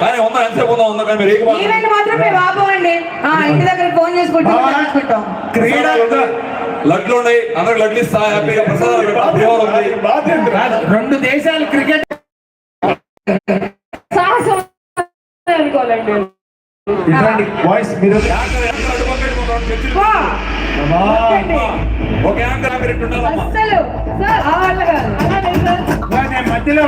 కానీ ఉందా ఎంతసేపు ఉందా ఉందా కానీ మీరు ఏకపాత్ర ఈవెంట్ మాత్రం మేము ఆపమండి ఆ, ఇంటి దగ్గర ఫోన్ చేసుకుంటాం చేసుకుంటాం క్రీడా లడ్లు ఉన్నాయి. అందరికి లడ్లు ఇస్తా హ్యాపీగా ప్రసాదాలు రెండు దేశాలు క్రికెట్ సాహసం అనుకోవాలండి. మీరు. ఒక యాంకర్ సార్ అలా నేను మధ్యలో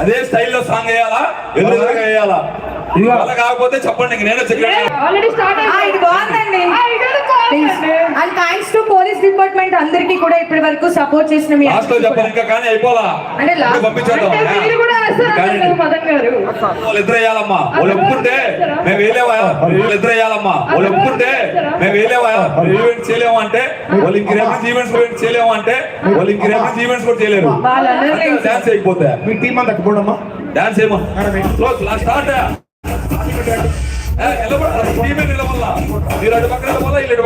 అదే స్టైల్లో సాంగ్ వేయాలా? ఎదురెదురుగా వేయాలా? ఇదిగో. అలా కాకపోతే చెప్పండి నేనే secretary and thanks to police department అందరికీ కూడా ఇప్పటి వరకు సపోర్ట్ చేసిన మీ లాస్ట్లో చెప్పాలి ఇంకా కానీ అయిపోలా అంటే ఇంకా పంపించేద్దాం. మీరు కూడా వేస్తారు మదన్ గారు? వాళ్ళు ఇద్దరు వేయాలమ్మా వాళ్ళు ఒప్పుకుంటే మేము వేయలేవా వాళ్ళు ఇద్దరు వేయాలమ్మా వాళ్ళు ఒప్పుకుంటే మేము వేయలేవా ఈవెంట్స్ చేయలేము అంటే వాళ్ళు ఇంక రేపు ఈవెంట్స్ చేయలేము అంటే వాళ్ళు ఇంక రేపు ఈవెంట్స్ కూడా చేయలేరు. డాన్స్ చేయకపోతే. మీ టీం అంతా పోడమ్మా. డాన్స్ చేయమా? స్టార్ట్ మీరు అటు పక్కన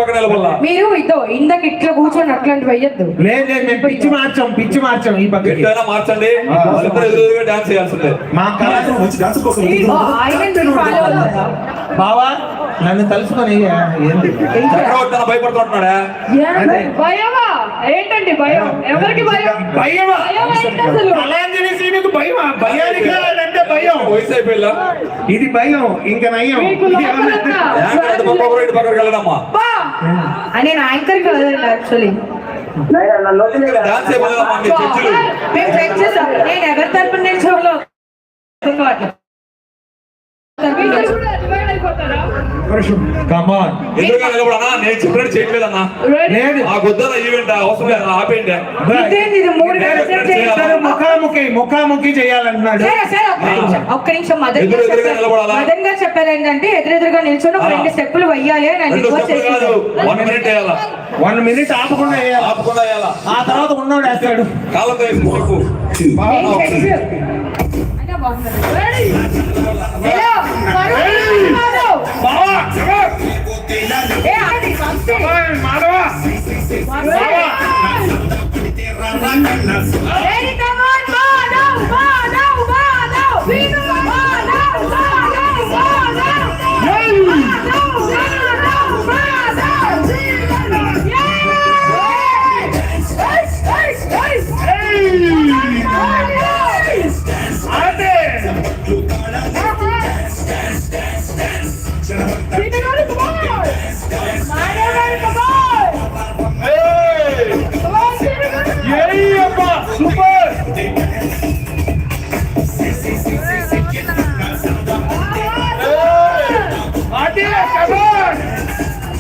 పక్కన మీరు ఇదో ఇందకి ఇట్లా కూర్చొని అట్లాంటి వెయ్యొద్దు. లేదు లేదు మేము పిచ్చి మార్చాం పిచ్చి మార్చాం ఈ పక్కకి. ఎట్టైనా మార్చండి. వాళ్ళిద్దరు ఎదురుగా డాన్స్ చేయాల్సిందే. మా బావా నన్ను తలుసుకొని. భయమా? ఏంటండి భయం? ఎవరికి భయం? భయమా? భయానికి అంటే భయం వయసు ఇది భయం ఇంకా ఏమన్నా- లోపలంతా యాంకర్ వెళ్ళడమ్మా నేను యాంకర్ కాదండి యాక్చువల్లీ నేను ఎవరి తరపున నిల్చోలో అర్థం ఎదురుగా నిలబడనా నేను చెప్పినట్టు లేదు ఆ గొద్దున ఈవెంట్ అవసరం లేదు? ఆపేయండి. ఇదేంది? ఇది మూడు గంటలు ఇద్దరు ముఖాముఖి ముఖాముఖి చేయాలంటున్నాడు సరే సరే ఒక్క నిమిషం మదన్ గారు చెప్పారు నిలబడాలా? మదన్ గారు చెప్పారు ఏంటంటే ఎదురెదురుగా నిల్చొని ఒక. రెండు స్టెప్పులు వెయ్యాలి అని ఆయన రిక్వెస్ట్ వన్ మినిట్ వేయాలా? వన్ మినిట్ ఆపకుండా వేయాలి? ఆపకుండా వేయాలా? ఆ తర్వాత ఉన్నోడు వేస్తాడు. చెప్పు అంటే బాగుంది. Hey!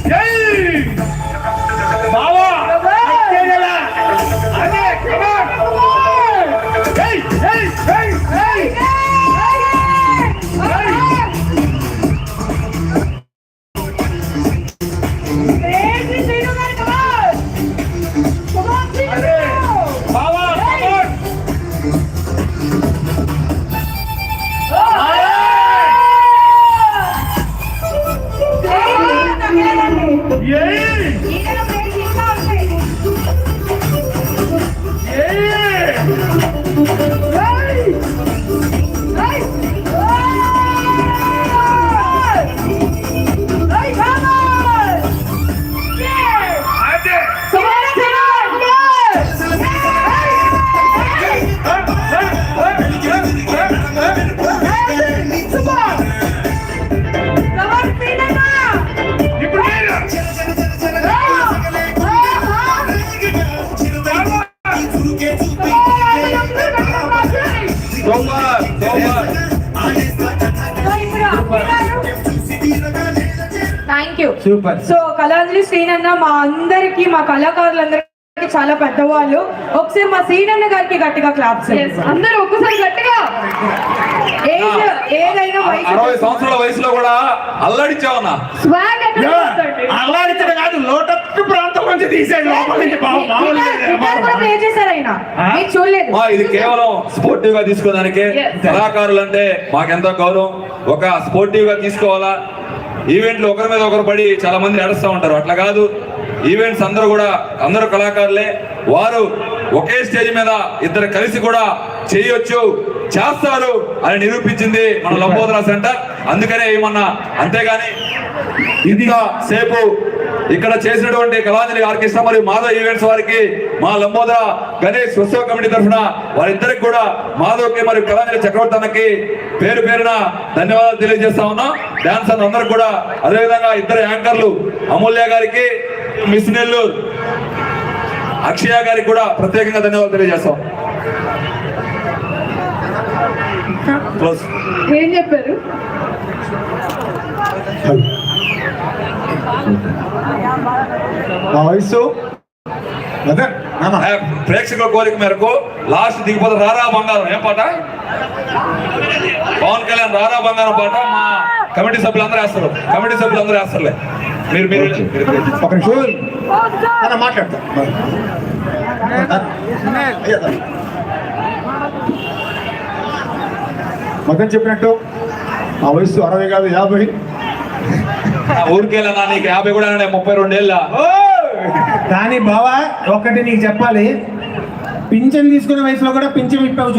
Crazy you super so Kalanjali శ్రీనన్న మా అందరికి మా కళాకారులందరికీ చాలా పెద్దవాళ్ళు. ఒకసారి మా శ్రీనన్న గారికి గట్టిగా క్లాప్స్ అందరూ ఒక్కసారి గట్టిగా. ఏజ్ ఏదైనా అరవై సంవత్సరాల వయసులో కూడా అల్లాడిచ్చావన్నా? స్వాగ్. అల్లాడితే కాదు లోటత్తు ప్రాంతం నుంచి తీసాడు లోపల నుంచి చూడలేదు. మా ఇది కేవలం స్పోర్టివ్గా తీసుకోవడానికే. కళాకారులు అంటే మాకెంతో గౌరవం. ఒక స్పోర్టివ్గా తీసుకోవాలా? ఈవెంట్లు ఒకరి మీద ఒకరు పడి చాలా మంది నడుస్తూ ఉంటారు. అట్లా కాదు. ఈవెంట్స్ అందరూ కూడా అందరూ కళాకారులే. వారు ఒకే స్టేజ్ మీద ఇద్దరు కలిసి కూడా చేయొచ్చు చేస్తారు అని నిరూపించింది మన లంబోదరా సెంటర్. అందుకనే ఏమన్నా అంతేగాని ఇంత సేపు ఇక్కడ చేసినటువంటి కళాంజలి ఆర్కెస్ట్రా మరియు మాధవ్ ఈవెంట్స్ వారికి మా లంబోదర గణేష్ ఉత్సవ కమిటీ తరఫున వారిద్దరికి కూడా మాధవ్కి మరియు కళాంజలి చక్రవర్తి అన్నకి పేరు పేరున ధన్యవాదాలు తెలియజేస్తా ఉన్నాం. డాన్స్ అన్న అందరికి కూడా అదేవిధంగా ఇద్దరు యాంకర్లు అమూల్య గారికి మిస్ నెల్లూరు అక్షయ గారికి కూడా ప్రత్యేకంగా ధన్యవాదాలు తెలియజేస్తాం ఏం చెప్పారు? వయసు? ప్రేక్షకుల కోరిక మేరకు లాస్ట్ దిగిపోతే రారా బంగారం. ఏం పాట? పవన్ కళ్యాణ్ రారా బంగారం పాట. మా కమిటీ సభ్యులందరూ వేస్తారు. కమిటీ సభ్యులందరూ వేస్తారులే. మీరు మీరు ఒక నిమిషం. మాట్లాడతా. మదన్ చెప్పినట్టు ఆ వయసు అరవై కాదు యాభై. ఆ, నీకు యాభై కూడా ముప్పై రెండేళ్ళ? కానీ బావా ఒకటి నీకు చెప్పాలి. పింఛన్ తీసుకునే వయసులో కూడా పింఛన్ ఇప్పావు